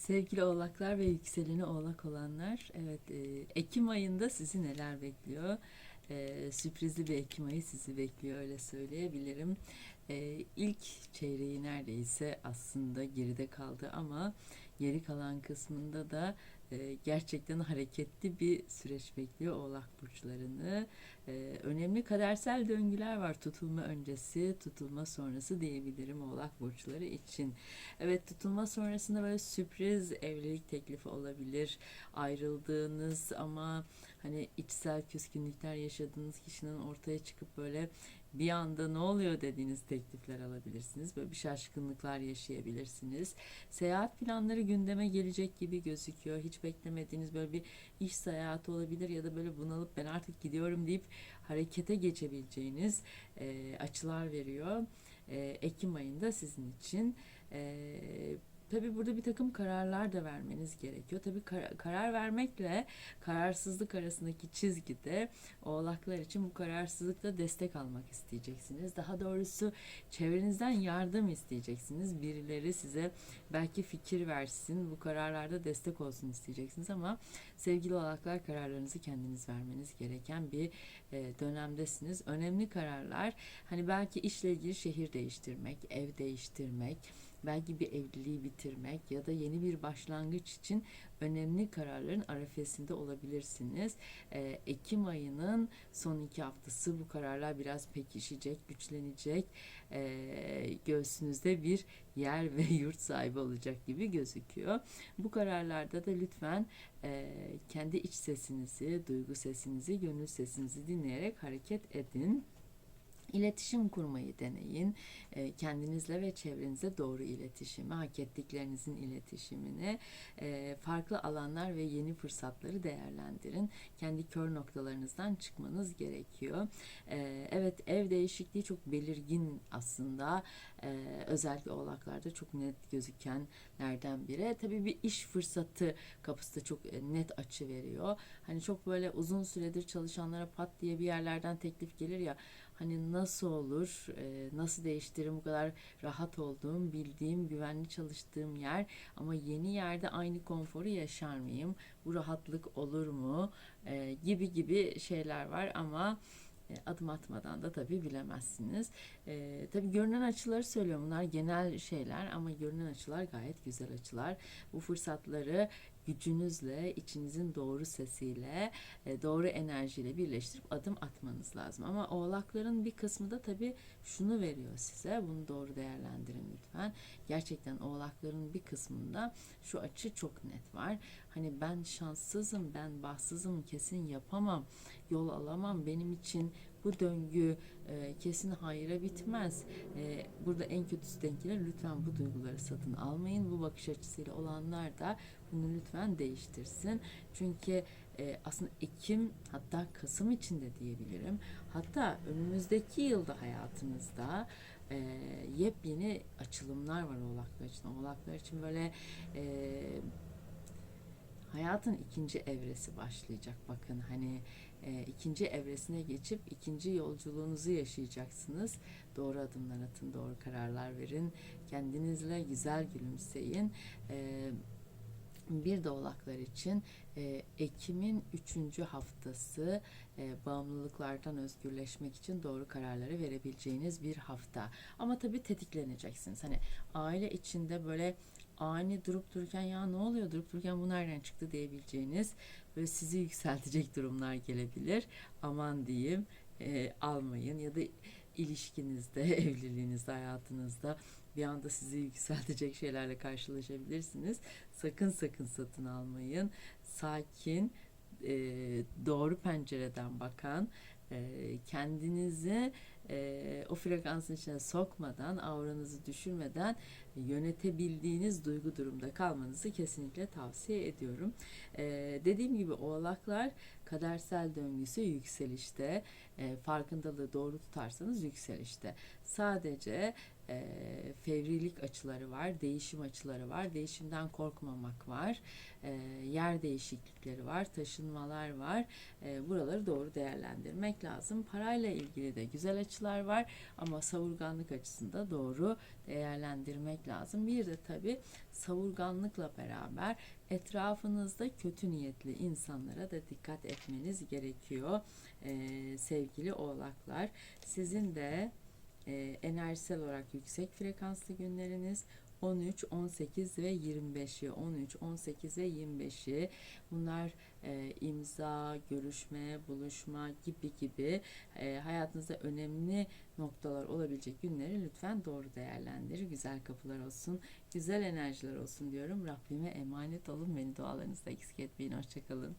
Sevgili oğlaklar ve yükseleni oğlak olanlar, evet e, Ekim ayında sizi neler bekliyor? E, sürprizli bir Ekim ayı sizi bekliyor öyle söyleyebilirim. E, ilk çeyreği neredeyse aslında geride kaldı ama geri kalan kısmında da e, gerçekten hareketli bir süreç bekliyor oğlak burçlarını. E, önemli kadersel döngüler var tutulma öncesi, tutulma sonrası diyebilirim oğlak burçları için. Evet tutulma sonrasında böyle sürpriz evlilik teklifi olabilir. Ayrıldığınız ama hani içsel küskünlükler yaşadığınız kişinin ortaya çıkıp böyle bir anda ne oluyor dediğiniz teklifler alabilirsiniz. Böyle bir şaşkınlıklar yaşayabilirsiniz. Seyahat planları gündeme gelecek gibi gözüküyor. Hiç beklemediğiniz böyle bir iş seyahati olabilir ya da böyle bunalıp ben artık gidiyorum deyip harekete geçebileceğiniz e, açılar veriyor. E, Ekim ayında sizin için. E, Tabii burada bir takım kararlar da vermeniz gerekiyor. Tabii kar- karar vermekle kararsızlık arasındaki çizgide oğlaklar için bu kararsızlıkta destek almak isteyeceksiniz. Daha doğrusu çevrenizden yardım isteyeceksiniz. Birileri size belki fikir versin, bu kararlarda destek olsun isteyeceksiniz ama sevgili oğlaklar kararlarınızı kendiniz vermeniz gereken bir e, dönemdesiniz. Önemli kararlar hani belki işle ilgili şehir değiştirmek, ev değiştirmek, belki bir evliliği bitirmek ya da yeni bir başlangıç için önemli kararların arefesinde olabilirsiniz. Ee, Ekim ayının son iki haftası bu kararlar biraz pekişecek, güçlenecek. Ee, göğsünüzde bir yer ve yurt sahibi olacak gibi gözüküyor. Bu kararlarda da lütfen e, kendi iç sesinizi, duygu sesinizi, gönül sesinizi dinleyerek hareket edin. İletişim kurmayı deneyin. E, kendinizle ve çevrenize doğru iletişimi, hak ettiklerinizin iletişimini, e, farklı alanlar ve yeni fırsatları değerlendirin. Kendi kör noktalarınızdan çıkmanız gerekiyor. E, evet ev değişikliği çok belirgin aslında. E, özellikle oğlaklarda çok net gözükenlerden biri. Tabii bir iş fırsatı kapısı da çok e, net açı veriyor. Hani çok böyle uzun süredir çalışanlara pat diye bir yerlerden teklif gelir ya hani nasıl olur, e, nasıl değiştiririm bu kadar rahat olduğum, bildiğim, güvenli çalıştığım yer ama yeni yerde aynı konforu yaşar mıyım? Bu rahatlık olur mu? E, gibi gibi şeyler var ama e, adım atmadan da tabii bilemezsiniz. E, tabii görünen açıları söylüyorum. Bunlar genel şeyler ama görünen açılar gayet güzel açılar. Bu fırsatları gücünüzle, içinizin doğru sesiyle, e, doğru enerjiyle birleştirip adım atmanız lazım. Ama oğlakların bir kısmı da tabii şunu veriyor size. Bunu doğru değerlendirin lütfen. Gerçekten oğlakların bir kısmında şu açı çok net var. Hani ben şanssızım, ben bahtsızım, kesin yapamam, yol alamam. Benim için bu döngü e, kesin hayra bitmez. E, burada en kötüsü denk gelir. Lütfen bu duyguları satın almayın. Bu bakış açısıyla olanlar da bunu lütfen değiştirsin. Çünkü e, aslında Ekim hatta Kasım için de diyebilirim. Hatta önümüzdeki yılda hayatınızda e, yepyeni açılımlar var oğlaklar için. Oğlaklar için böyle e, hayatın ikinci evresi başlayacak. Bakın hani e, ikinci evresine geçip ikinci yolculuğunuzu yaşayacaksınız. Doğru adımlar atın, doğru kararlar verin. Kendinizle güzel gülümseyin. E, bir de oğlaklar için e, Ekim'in üçüncü haftası e, bağımlılıklardan özgürleşmek için doğru kararları verebileceğiniz bir hafta. Ama tabii tetikleneceksiniz. Hani aile içinde böyle ani durup dururken ya ne oluyor durup dururken bu nereden çıktı diyebileceğiniz böyle sizi yükseltecek durumlar gelebilir. Aman diyeyim e, almayın ya da ilişkinizde, evliliğinizde, hayatınızda bir anda sizi yükseltecek şeylerle karşılaşabilirsiniz. Sakın sakın satın almayın. Sakin, e, doğru pencereden bakan, e, kendinizi e, o frekansın içine sokmadan, auranızı düşürmeden yönetebildiğiniz duygu durumda kalmanızı kesinlikle tavsiye ediyorum. E, dediğim gibi oğlaklar kadersel döngüsü yükselişte, e, farkındalığı doğru tutarsanız yükselişte. Sadece e, fevrilik açıları var, değişim açıları var, değişimden korkmamak var, e, yer değişiklikleri var, taşınmalar var. E, buraları doğru değerlendirmek lazım. Parayla ilgili de güzel açılar var ama savurganlık açısında doğru değerlendirmek lazım. Bir de tabii savurganlıkla beraber etrafınızda kötü niyetli insanlara da dikkat etmeniz gerekiyor Ee, sevgili oğlaklar. Sizin de e, enerjisel olarak yüksek frekanslı günleriniz 13, 18 ve 25'i 13, 18 ve 25'i bunlar e, imza, görüşme, buluşma gibi gibi e, hayatınızda önemli noktalar olabilecek günleri lütfen doğru değerlendir. Güzel kapılar olsun, güzel enerjiler olsun diyorum. Rabbime emanet olun. Beni dualarınızda eksik etmeyin. Hoşçakalın.